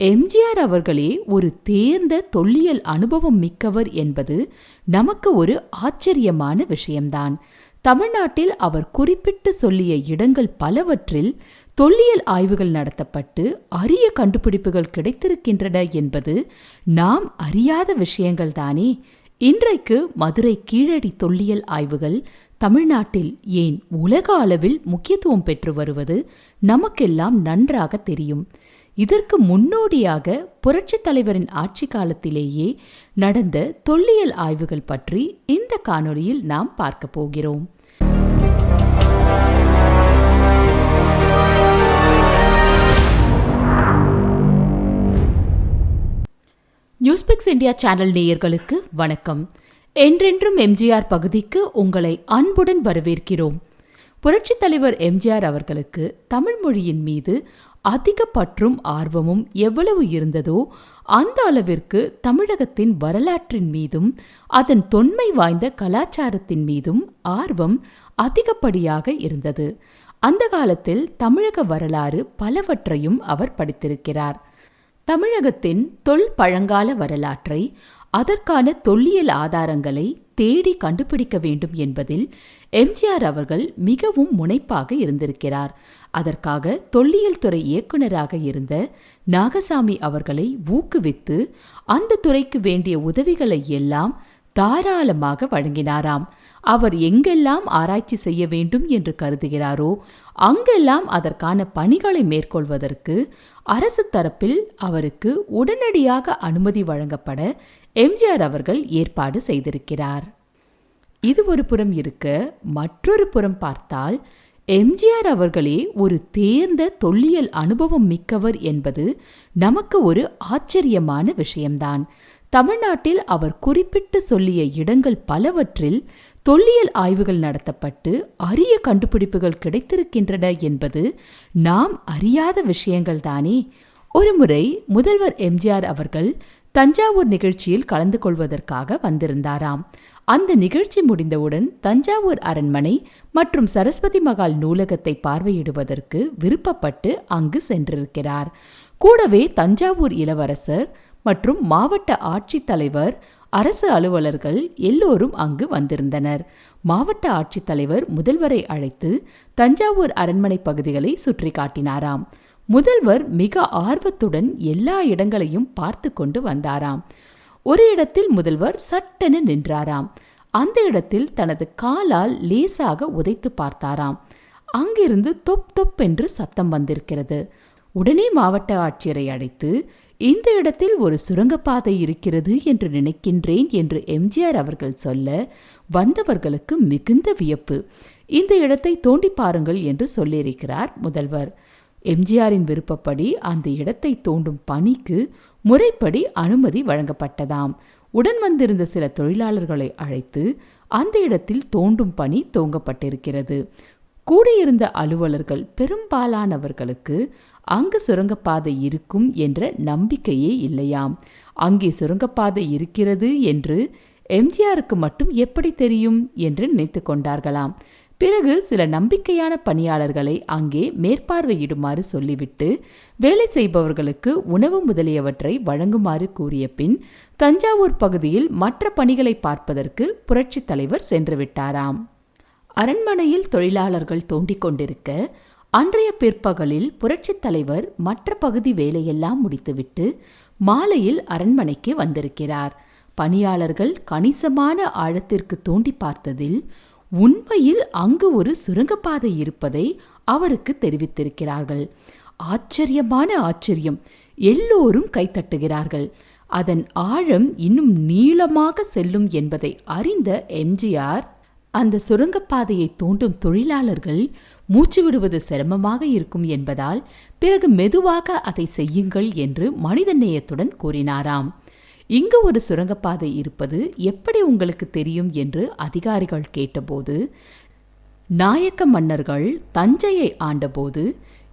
எம்ஜிஆர் அவர்களே ஒரு தேர்ந்த தொல்லியல் அனுபவம் மிக்கவர் என்பது நமக்கு ஒரு ஆச்சரியமான விஷயம்தான். தமிழ்நாட்டில் அவர் குறிப்பிட்டு சொல்லிய இடங்கள் பலவற்றில் தொல்லியல் ஆய்வுகள் நடத்தப்பட்டு அரிய கண்டுபிடிப்புகள் கிடைத்திருக்கின்றன என்பது நாம் அறியாத விஷயங்கள் தானே இன்றைக்கு மதுரை கீழடி தொல்லியல் ஆய்வுகள் தமிழ்நாட்டில் ஏன் உலக அளவில் முக்கியத்துவம் பெற்று வருவது நமக்கெல்லாம் நன்றாக தெரியும். இதற்கு முன்னோடியாக புரட்சித் தலைவரின் ஆட்சி காலத்திலேயே நடந்த தொல்லியல் ஆய்வுகள் பற்றி இந்த காணொளியில் நாம் பார்க்க போகிறோம். நியூஸ்பிக்ஸ் இந்தியா சேனல் நேயர்களுக்கு வணக்கம். என்றென்றும் எம்ஜிஆர் பகுதிக்கு உங்களை அன்புடன் வரவேற்கிறோம். புரட்சித் தலைவர் எம்ஜிஆர் அவர்களுக்கு தமிழ் மொழியின் மீது அதிக பற்றும் ஆர்வமும் எவ்வளவு இருந்ததோ அந்த அளவிற்கு தமிழகத்தின் வரலாற்றின் மீதும் அதன் தொன்மை வாய்ந்த கலாச்சாரத்தின் மீதும் ஆர்வம் அதிகப்படியாக இருந்தது. அந்த காலத்தில் தமிழக வரலாறு பலவற்றையும் அவர் படித்திருக்கிறார். தமிழகத்தின் தொல் பழங்கால வரலாற்றை அதற்கான தொல்லியல் ஆதாரங்களை தேடி கண்டுபிடிக்க வேண்டும் என்பதில் எம்ஜிஆர் அவர்கள் மிகவும் முனைப்பாக இருந்திருக்கிறார். அதற்காக தொல்லியல் துறை இயக்குநராக இருந்த நாகசாமி அவர்களை ஊக்குவித்து அந்த துறைக்கு வேண்டிய உதவிகளை எல்லாம் தாராளமாக வழங்கினாராம். அவர் எங்கெல்லாம் ஆராய்ச்சி செய்ய வேண்டும் என்று கருதுகிறாரோ அங்கெல்லாம் அதற்கான பணிகளை மேற்கொள்வதற்கு அரசு தரப்பில் அவருக்கு உடனடியாக அனுமதி வழங்கப்பட எம்ஜிஆர் அவர்கள் ஏற்பாடு செய்திருக்கிறார். இது ஒரு புறம் இருக்க மற்றொரு புறம் பார்த்தால் எம்ஜிஆர் அவர்களே ஒரு தேர்ந்த தொல்லியல் அனுபவம் மிக்கவர் என்பது நமக்கு ஒரு ஆச்சரியமான விஷயம்தான். தமிழ்நாட்டில் அவர் குறிப்பிட்டு சொல்லிய இடங்கள் பலவற்றில் தொல்லியல் ஆய்வுகள் நடத்தப்பட்டு அரிய கண்டுபிடிப்புகள் கிடைத்திருக்கின்றன என்பது நாம் அறியாத விஷயங்கள் தானே. ஒருமுறை முதல்வர் எம்ஜிஆர் அவர்கள் தஞ்சாவூர் நிகழ்ச்சியில் கலந்து கொள்வதற்காக வந்திருந்தாராம். அந்த நிகழ்ச்சி முடிந்தவுடன் தஞ்சாவூர் அரண்மனை மற்றும் சரஸ்வதி மகால் நூலகத்தை பார்வையிடுவதற்கு விருப்பப்பட்டு அங்கு சென்றிருக்கிறார். கூடவே தஞ்சாவூர் இளவரசர் மற்றும் மாவட்ட ஆட்சித்தலைவர் அரசு அலுவலர்கள் எல்லோரும் அங்கு வந்திருந்தனர். மாவட்ட ஆட்சித்தலைவர் முதல்வரை அழைத்து தஞ்சாவூர் அரண்மனை பகுதிகளை சுற்றி காட்டினாராம். முதல்வர் மிக ஆர்வத்துடன் எல்லா இடங்களையும் பார்த்து கொண்டு வந்தாராம். ஒரு இடத்தில் முதல்வர் சட்டென நின்றாராம். அந்த இடத்தில் தனது காலால் லேசாக உதைத்து பார்த்தாராம். அங்கிருந்து தொப் தொப் என்று சத்தம் வந்திருக்கிறது. உடனே மாவட்ட ஆட்சியரை அழைத்து இந்த இடத்தில் ஒரு சுரங்கப்பாதை இருக்கிறது என்று நினைக்கின்றேன் என்று எம்ஜிஆர் அவர்கள் சொல்ல வந்தவர்களுக்கு மிகுந்த வியப்பு. இந்த இடத்தை தோண்டி பாருங்கள் என்று சொல்லியிருக்கிறார் முதல்வர். எம்ஜிஆரின் விருப்பப்படி அந்த இடத்தை தோண்டும் பணிக்கு முறைப்படி அனுமதி வழங்கப்பட்டதாம். உடன் வந்திருந்த சில தொழிலாளர்களை அழைத்து அந்த இடத்தில் தோண்டும் பணி துவங்கப்பட்டிருக்கிறது. கூடியிருந்த அலுவலர்கள் பெரும்பாலானவர்களுக்கு அங்கு சுரங்கப்பாதை இருக்கும் என்ற நம்பிக்கையே இல்லையாம். அங்கே சுரங்கப்பாதை இருக்கிறது என்று எம்ஜிஆருக்கு மட்டும் எப்படி தெரியும்? என்று நினைத்து கொண்டார்களாம். பிறகு சில நம்பிக்கையான பணியாளர்களை அங்கே மேற்பார்வையிடுமாறு சொல்லிவிட்டு வேலை செய்பவர்களுக்கு உணவு முதலியவற்றை வழங்குமாறு கூறிய பின் தஞ்சாவூர் பகுதியில் மற்ற பணிகளை பார்ப்பதற்கு புரட்சித் தலைவர் சென்று விட்டாராம் அரண்மனையில் தொழிலாளர்கள் தோண்டிக் கொண்டிருக்க அன்றைய பிற்பகலில் புரட்சித் தலைவர் மற்ற பகுதி வேலையெல்லாம் முடித்துவிட்டு மாலையில் அரண்மனைக்கு வந்திருக்கிறார். பணியாளர்கள் கணிசமான ஆழத்திற்கு தோண்டி பார்த்ததில் உண்மையில் அங்கு ஒரு சுரங்கப்பாதை இருப்பதை அவருக்கு தெரிவித்திருக்கிறார்கள். ஆச்சரியமான ஆச்சரியம். எல்லோரும் கைத்தட்டுகிறார்கள் அதன் ஆழம் இன்னும் நீளமாக செல்லும் என்பதை அறிந்த எம்ஜிஆர் அந்த சுரங்கப்பாதையை தோண்டும் தொழிலாளர்கள் மூச்சு விடுவது சிரமமாக இருக்கும் என்பதால் பிறகு மெதுவாக அதை செய்யுங்கள் என்று மனிதநேயத்துடன் கூறினாராம். இங்கு ஒரு சுரங்கப்பாதை இருப்பது எப்படி உங்களுக்கு தெரியும் என்று அதிகாரிகள் கேட்டபோது நாயக்க மன்னர்கள் தஞ்சையை ஆண்டபோது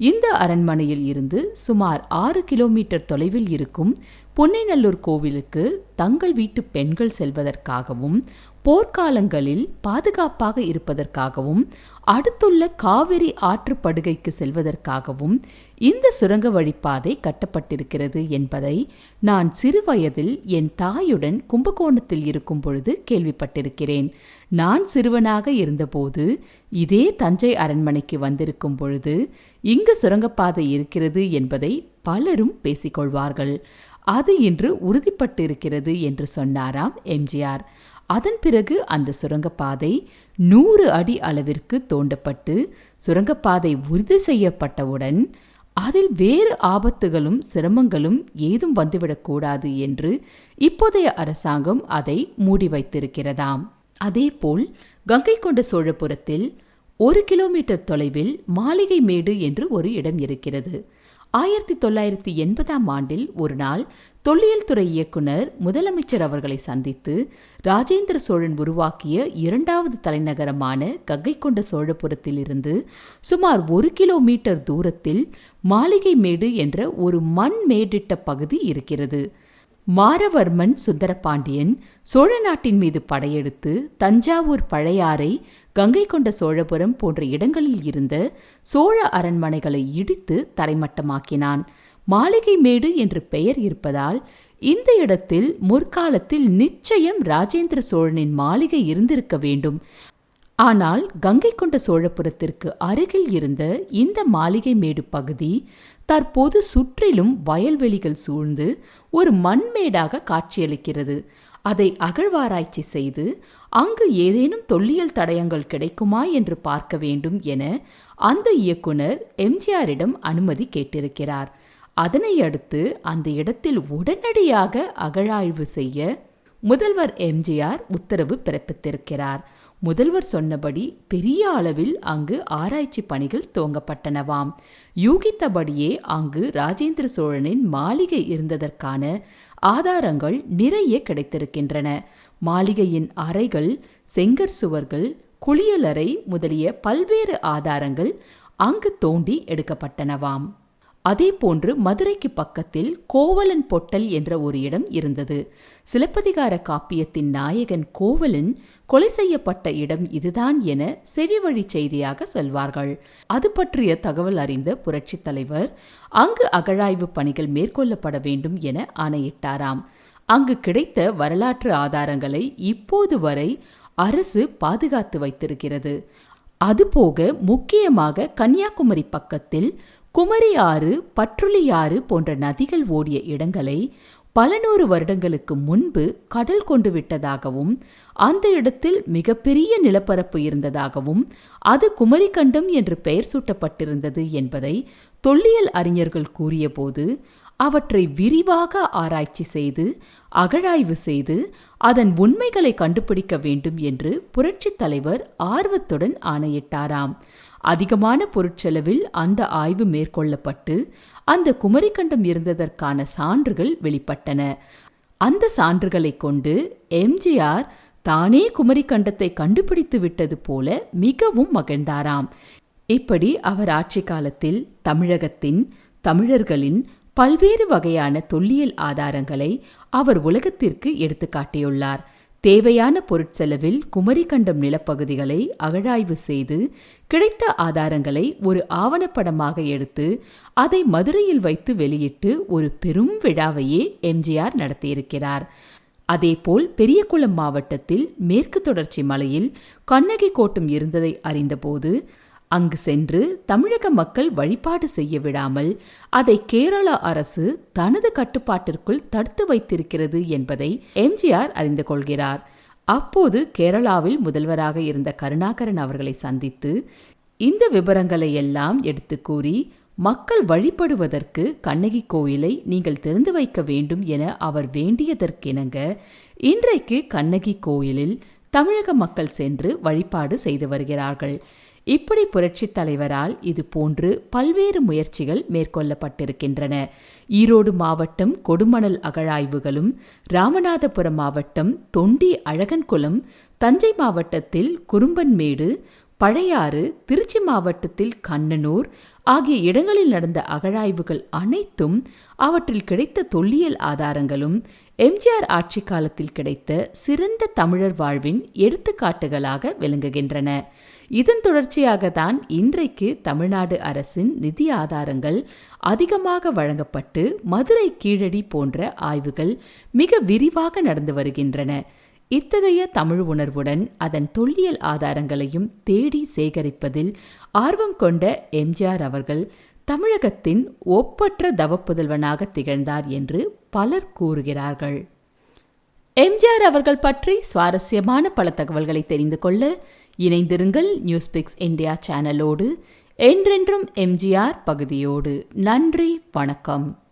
இந்த அரண்மனையில் இருந்து சுமார் ஆறு கிலோமீட்டர் தொலைவில் இருக்கும் பொன்னைநல்லூர் கோவிலுக்கு தங்கள் வீட்டு பெண்கள் செல்வதற்காகவும் போர்க்காலங்களில் பாதுகாப்பாக இருப்பதற்காகவும் அடுத்துள்ள காவிரி ஆற்றுப்படுகைக்கு செல்வதற்காகவும் இந்த சுரங்க வழிப்பாதை கட்டப்பட்டிருக்கிறது என்பதை நான் சிறுவயதில் என் தாயுடன் கும்பகோணத்தில் இருக்கும் பொழுது கேள்விப்பட்டிருக்கிறேன். நான் சிறுவனாக இருந்தபோது இதே தஞ்சை அரண்மனைக்கு வந்திருக்கும் பொழுது இங்கு சுரங்கப்பாதை இருக்கிறது என்பதை பலரும் பேசிக்கொள்வார்கள். அது இன்று உறுதிப்பட்டிருக்கிறது என்று சொன்னாராம் எம்ஜிஆர். அதன் பிறகு அந்த சுரங்கப்பாதை நூறு அடி அளவிற்கு தோண்டப்பட்டு சுரங்கப்பாதை உறுதி செய்யப்பட்டவுடன் அதில் வேறு ஆபத்துகளும் சிரமங்களும் ஏதும் வந்துவிடக்கூடாது என்று இப்போதைய அரசாங்கம் அதை மூடி வைத்திருக்கிறதாம். அதேபோல் கங்கை கொண்ட சோழபுரத்தில் ஒரு கிலோமீட்டர் தொலைவில் மாளிகை மேடு என்று ஒரு இடம் இருக்கிறது. ஆயிரத்தி தொள்ளாயிரத்தி எண்பதாம் ஆண்டில் ஒரு நாள் தொல்லியல் துறை இயக்குனர் முதலமைச்சர் அவர்களை சந்தித்து ராஜேந்திர சோழன் உருவாக்கிய இரண்டாவது தலைநகரமான கங்கை கொண்ட சோழபுரத்தில் இருந்து சுமார் ஒரு கிலோமீட்டர் தூரத்தில் மாளிகை மேடு என்ற ஒரு மண் மேடிட்ட பகுதி இருக்கிறது. மாரவர்மன் சுந்தரபாண்டியன் சோழ நாட்டின் மீது படையெடுத்து தஞ்சாவூர் பழையாறை கங்கை கொண்ட சோழபுரம் போன்ற இடங்களில் இருந்த சோழ அரண்மனைகளை இடித்து தரைமட்டமாக்கினான். மாளிகை மேடு என்று பெயர் இருப்பதால் இந்த இடத்தில் முற்காலத்தில் நிச்சயம் ராஜேந்திர சோழனின் மாளிகை இருந்திருக்க வேண்டும். ஆனால் கங்கை கொண்ட சோழபுரத்திற்கு அருகில் இருந்த இந்த மாளிகை மேடு பகுதி தற்போது சுற்றிலும் வயல்வெளிகள் சூழ்ந்து ஒரு மண்மேடாக காட்சியளிக்கிறது. அதை அகழ்வாராய்ச்சி செய்து அங்கு ஏதேனும் தொல்லியல் தடயங்கள் கிடைக்குமா என்று பார்க்க வேண்டும் என அந்த இயக்குனர் எம்ஜிஆரிடம் அனுமதி கேட்டிருக்கிறார். அதனை அடுத்து அந்த இடத்தில் உடனடியாக அகழாய்வு செய்ய முதல்வர் எம்ஜிஆர் உத்தரவு பிறப்பித்திருக்கிறார். முதல்வர் சொன்னபடி பெரிய அளவில் அங்கு ஆராய்ச்சி பணிகள் துவங்கப்பட்டனவாம். யூகித்தபடியே அங்கு ராஜேந்திர சோழனின் மாளிகை இருந்ததற்கான ஆதாரங்கள் நிறைய கிடைத்திருக்கின்றன. மாளிகையின் அறைகள் செங்கற் சுவர்கள் குளியலறை முதலிய பல்வேறு ஆதாரங்கள் அங்கு தோண்டி எடுக்கப்பட்டனவாம். அதே போன்று மதுரைக்கு பக்கத்தில் கோவலன் பொட்டல் என்ற ஒரு இடம் இருந்தது. சிலப்பதிகார காப்பியத்தின் நாயகன் கோவலன் கொலை செய்யப்பட்ட இடம் இதுதான் என செவிவழி செய்தியாக சொல்வார்கள். அது பற்றிய தகவல் அறிந்த புரட்சித் தலைவர் அங்கு அகழாய்வு பணிகள் மேற்கொள்ளப்பட வேண்டும் என ஆணையிட்டாராம். அங்கு கிடைத்த வரலாற்று ஆதாரங்களை இப்போது வரை அரசு பாதுகாத்து வைத்திருக்கிறது. அதுபோக முக்கியமாக கன்னியாகுமரி பக்கத்தில் குமரி ஆறு பற்றுளி ஆறு போன்ற நதிகள் ஓடிய இடங்களை பல நூறு வருடங்களுக்கு முன்பு கடல் கொண்டு விட்டதாகவும் அந்த இடத்தில் மிகப்பெரிய நிலப்பரப்பு இருந்ததாகவும் அது குமரிக்கண்டம் என்று பெயர் சூட்டப்பட்டிருந்தது என்பதை தொல்லியல் அறிஞர்கள் கூறியபோது அவற்றை விரிவாக ஆராய்ச்சி செய்து அகழாய்வு செய்து அதன் உண்மைகளை கண்டுபிடிக்க வேண்டும் என்று புரட்சித் தலைவர் ஆர்வத்துடன் ஆணையிட்டாராம். அதிகமான பொருட்செலவில் அந்த ஆய்வு மேற்கொள்ளப்பட்டு அந்த குமரிக்கண்டம் இருந்ததற்கான சான்றுகள் வெளிப்பட்டன. அந்த சான்றுகளை கொண்டு எம்ஜிஆர் தானே குமரிக்கண்டத்தை கண்டுபிடித்து விட்டது போல மிகவும் மகிழ்ந்தாராம். இப்படி அவர் ஆட்சி காலத்தில் தமிழகத்தின் தமிழர்களின் பல்வேறு வகையான தொல்லியல் ஆதாரங்களை அவர் உலகத்திற்கு எடுத்துக்காட்டியுள்ளார் தேவையான பொருட்செலவில் குமரிக்கண்டம் நிலப்பகுதிகளை அகழாய்வு செய்து கிடைத்த ஆதாரங்களை ஒரு ஆவணப்படமாக எடுத்து அதை மதுரையில் வைத்து வெளியிட்டு ஒரு பெரும் விழாவையே எம்ஜிஆர் நடத்தியிருக்கிறார். அதேபோல் பெரியகுளம் மாவட்டத்தில் மேற்கு தொடர்ச்சி மலையில் கண்ணகி கோட்டம் இருந்ததை அறிந்தபோது அங்கு சென்று தமிழக மக்கள் வழிபாடு செய்ய விடாமல் அதை கேரள அரசு தனது கட்டுப்பாட்டிற்குள் தடுத்து வைத்திருக்கிறது என்பதை எம்ஜிஆர் அறிந்து கொள்கிறார். அப்போது கேரளாவில் முதல்வராக இருந்த கருணாகரன் அவர்களை சந்தித்து இந்த விவரங்களை எல்லாம் எடுத்து கூறி மக்கள் வழிபடுவதற்கு கண்ணகி கோயிலை நீங்கள் திறந்து வைக்க வேண்டும் என அவர் வேண்டியதற்கிணங்க இன்றைக்கு கண்ணகி கோயிலில் தமிழக மக்கள் சென்று வழிபாடு செய்து வருகிறார்கள். இப்படி புரட்சித் தலைவரால் இது போன்று பல்வேறு முயற்சிகள் மேற்கொள்ளப்பட்டிருக்கின்றன. ஈரோடு மாவட்டம் கொடுமணல் அகழாய்வுகளும் ராமநாதபுரம் மாவட்டம் தொண்டி அழகன்குளம் தஞ்சை மாவட்டத்தில் குறும்பன்மேடு பழையாறு திருச்சி மாவட்டத்தில் கண்ணனூர் ஆகிய இடங்களில் நடந்த அகழாய்வுகள் அனைத்தும் அவற்றில் கிடைத்த தொல்லியல் ஆதாரங்களும் எம்ஜிஆர் ஆட்சி காலத்தில் கிடைத்த சிறந்த தமிழர் வாழ்வின் எடுத்துக்காட்டுகளாக விளங்குகின்றன. இதன் தொடர்ச்சியாக தான் இன்றைக்கு தமிழ்நாடு அரசின் நிதி ஆதாரங்கள் அதிகமாக வழங்கப்பட்டு மதுரை கீழடி போன்ற ஆய்வுகள் மிக விரிவாக நடந்து வருகின்றன. இத்தகைய தமிழ் உணர்வுடன் அதன் தொல்லியல் ஆதாரங்களையும் தேடி சேகரிப்பதில் ஆர்வம் கொண்ட எம்ஜிஆர் அவர்கள் தமிழகத்தின் ஒப்பற்ற தவப்புதல்வனாக திகழ்ந்தார் என்று பலர் கூறுகிறார்கள். எம்ஜிஆர் அவர்கள் பற்றி சுவாரஸ்யமான பல தகவல்களை தெரிந்து கொள்ள இணைந்திருங்கள் நியூஸ்பிக்ஸ் இந்தியா சேனலோடு என்றென்றும் எம்ஜிஆர் பகுதியோடு. நன்றி வணக்கம்.